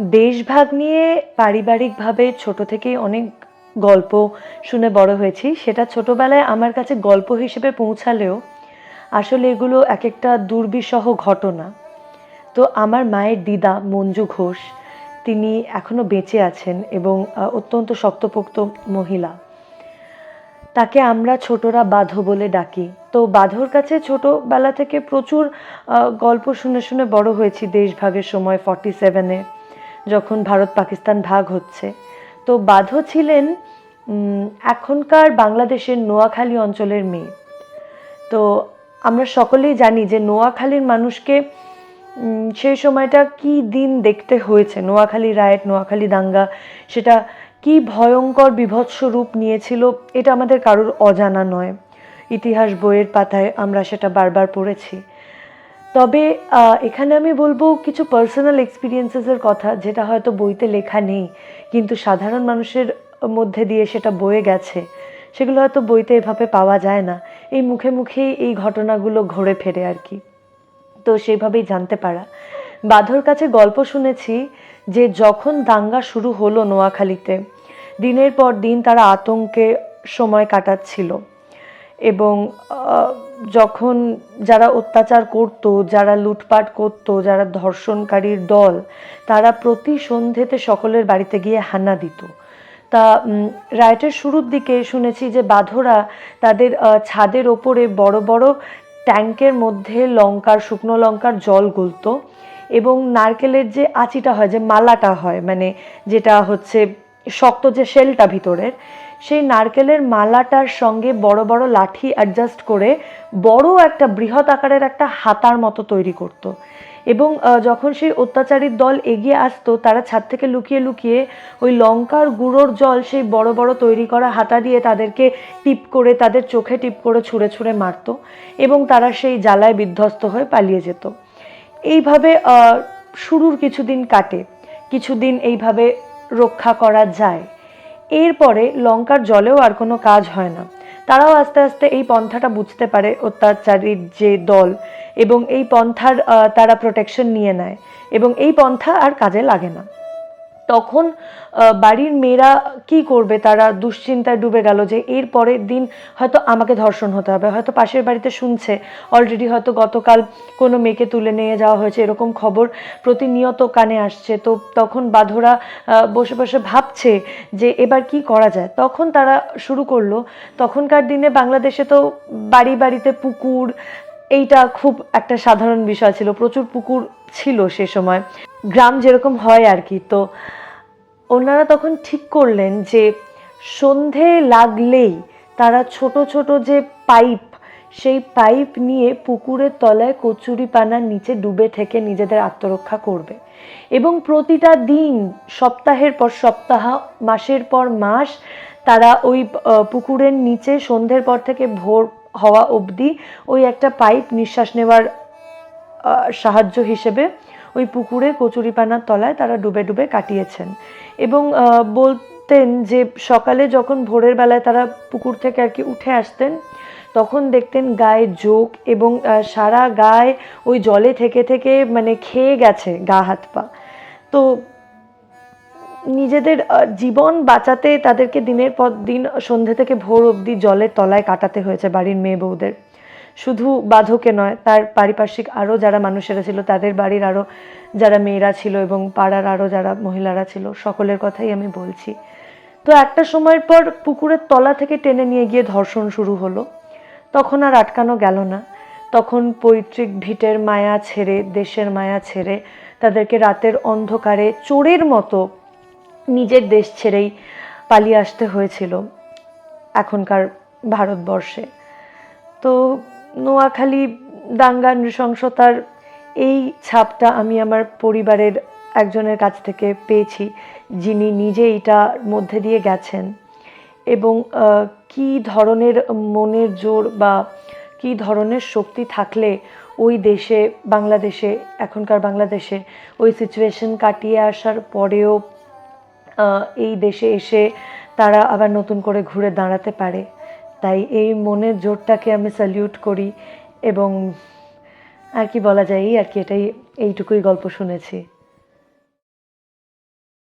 দেশভাগ নিয়ে পারিবারিকভাবে ছোট থেকেই অনেক গল্প শুনে বড় হয়েছি। সেটা ছোটবেলায় আমার কাছে গল্প হিসেবে পৌঁছালেও আসলে এগুলো এক একটা দুর্বিষহ ঘটনা। তো আমার মায়ের দিদা মঞ্জু ঘোষ, তিনি এখনও বেঁচে আছেন এবং অত্যন্ত শক্তপোক্ত মহিলা। তাকে আমরা ছোটরা বাধো বলে ডাকি। তো বাধোর কাছে ছোটবেলা থেকে প্রচুর গল্প শুনে শুনে বড় হয়েছি দেশভাগের সময় ফর্টি সেভেনে যখন ভারত পাকিস্তান ভাগ হচ্ছে। তো বাধো ছিলেন এখনকার বাংলাদেশের নোয়াখালী অঞ্চলের মেয়ে। তো আমরা সকলেই জানি যে নোয়াখালীর মানুষকে সেই সময়টা কি দিন দেখতে হয়েছে? নোয়াখালী রায়েট নোয়াখালী দাঙ্গা, সেটা কি ভয়ঙ্কর বিভৎস রূপ নিয়েছিল, এটা আমাদের কারোর অজানা নয়। ইতিহাস বইয়ের পাতায় আমরা সেটা বারবার পড়েছি। তবে এখানে আমি বলব কিছু পার্সোনাল এক্সপিরিয়েন্সেসের কথা, যেটা হয়তো বইতে লেখা নেই, কিন্তু সাধারণ মানুষের মধ্যে দিয়ে সেটা বয়ে গেছে। সেগুলো হয়তো বইতে এভাবে পাওয়া যায় না। এই মুখে মুখেই এই ঘটনাগুলো ঘুরে ফেরে আর কি। তো সেইভাবেই জানতে পারা। বাঁধর কাছে গল্প শুনেছি যে যখন দাঙ্গা শুরু হলো নোয়াখালীতে, দিনের পর দিন তারা আতঙ্কে সময় কাটাচ্ছিল। এবং যখন যারা অত্যাচার করত, যারা লুটপাট করত, যারা ধর্ষণকারীর দল, তারা প্রতি সন্ধেতে সকলের বাড়িতে গিয়ে হানা দিত। তা রাইটের শুরুর দিকে শুনেছি যে বাঁধরা তাদের ছাদের ওপরে বড় বড় ট্যাঙ্কের মধ্যে লঙ্কার, শুকনো লঙ্কার জল গুলতো এবং নারকেলের যে আঁচিটা হয়, যে মালাটা হয় মানে যেটা হচ্ছে শক্ত যে শেলটা ভিতরের সেই নারকেলের মালাটার সঙ্গে বড় বড় লাঠি অ্যাডজাস্ট করে বড় একটা বৃহৎ আকারের একটা হাতার মতো তৈরি করত। এবং যখন সেই অত্যাচারীর দল এগিয়ে আসতো, তারা ছাদ থেকে লুকিয়ে লুকিয়ে ওই লঙ্কার গুঁড়োর জল সেই বড় বড় তৈরি করা হাতা দিয়ে তাদেরকে টিপ করে, তাদের চোখে টিপ করে ছুঁড়ে ছুঁড়ে মারতো এবং তারা সেই জ্বালায় বিধ্বস্ত হয়ে পালিয়ে যেত। এইভাবে শুরুর কিছুদিন কাটে, কিছুদিন এইভাবে রক্ষা করা যায়। এরপরে লঙ্কার জলেও আর কোনো কাজ হয় না। তারাও আস্তে আস্তে এই পন্থাটা বুঝতে পারে অত্যাচারীর যে দল এবং এই পন্থার তারা প্রোটেকশন নিয়ে নেয় এবং এই পন্থা আর কাজে লাগে না। তখন বাড়ির মেয়েরা কি করবে? তারা দুশ্চিন্তায় ডুবে গেল যে এর পরের দিন হয়তো আমাকে ধর্ষণ হতে হবে। হয়তো পাশের বাড়িতে শুনছে। অলরেডি হয়তো গতকাল কোনো মেয়েকে তুলে নিয়ে যাওয়া হয়েছে। এরকম খবর প্রতিনিয়ত কানে আসছে। তো তখন বাধরা বসে বসে ভাবছে যে এবার কি করা যায়। তখন তারা শুরু করল, তখনকার দিনে বাংলাদেশে তো বাড়ি বাড়িতে পুকুর, এইটা খুব একটা সাধারণ বিষয় ছিল। প্রচুর পুকুর ছিল সে সময়। গ্রাম যেরকম হয় আর কি, তো ওনারা তখন ঠিক করলেন যে সন্ধে লাগলেই তারা ছোট ছোট যে পাইপ, সেই পাইপ নিয়ে পুকুরের তলায় কচুরি পানার নিচে ডুবে থেকে নিজেদের আত্মরক্ষা করবে। এবং প্রতিটা দিন, সপ্তাহের পর সপ্তাহ, মাসের পর মাস তারা ওই পুকুরের নিচে সন্ধ্যের পর থেকে ভোর হওয়া অবধি ওই একটা পাইপ নিঃশ্বাস নেওয়ার সাহায্য হিসেবে ওই পুকুরে কচুরিপানার তলায় তারা ডুবে ডুবে কাটিয়েছেন। এবং বলতেন যে সকালে যখন ভোরের বেলায় তারা পুকুর থেকে আর কি উঠে আসতেন, তখন দেখতেন গায়ে যোগ এবং সারা গায়ে ওই জলে থেকে থেকে মানে খেয়ে গেছে গা হাত পা। তো নিজেদের জীবন বাঁচাতে তাদেরকে দিনের পর দিন সন্ধে থেকে ভোর অবধি জলের তলায় কাটাতে হয়েছে বাড়ির মেয়ে বউদের। শুধু বাধকে নয়, তার পারিপার্শ্বিক আরও যারা মানুষেরা ছিল, তাদের বাড়ির আরও যারা মেয়েরা ছিল এবং পাড়ার আরও যারা মহিলারা ছিল, সকলের কথাই আমি বলছি। তো একটা সময়ের পর পুকুরের তলা থেকে টেনে নিয়ে গিয়ে ধর্ষণ শুরু হলো। তখন আর আটকানো গেল না। তখন পৈতৃক ভিটের মায়া ছেড়ে, দেশের মায়া ছেড়ে, তাদেরকে রাতের অন্ধকারে চোরের মতো নিজের দেশ ছেড়েই পালিয়ে আসতে হয়েছিল এখনকার ভারতবর্ষে। তো নোয়াখালী দাঙ্গা নৃশংসতার এই ছাপটা আমি আমার পরিবারের একজনের কাছ থেকে পেয়েছি, যিনি নিজে এইটার মধ্যে দিয়ে গেছেন। এবং কী ধরনের মনের জোর বা কী ধরনের শক্তি থাকলে ওই দেশে, বাংলাদেশে, এখনকার বাংলাদেশে ওই সিচুয়েশন কাটিয়ে আসার পরেও এই দেশে এসে তারা আবার নতুন করে ঘুরে দাঁড়াতে পারে? তাই এই মনের জোরটাকে আমি স্যালিউট করি এবং আর কি বলা যায় আর কি এটাই, এইটুকুই গল্প শুনেছি।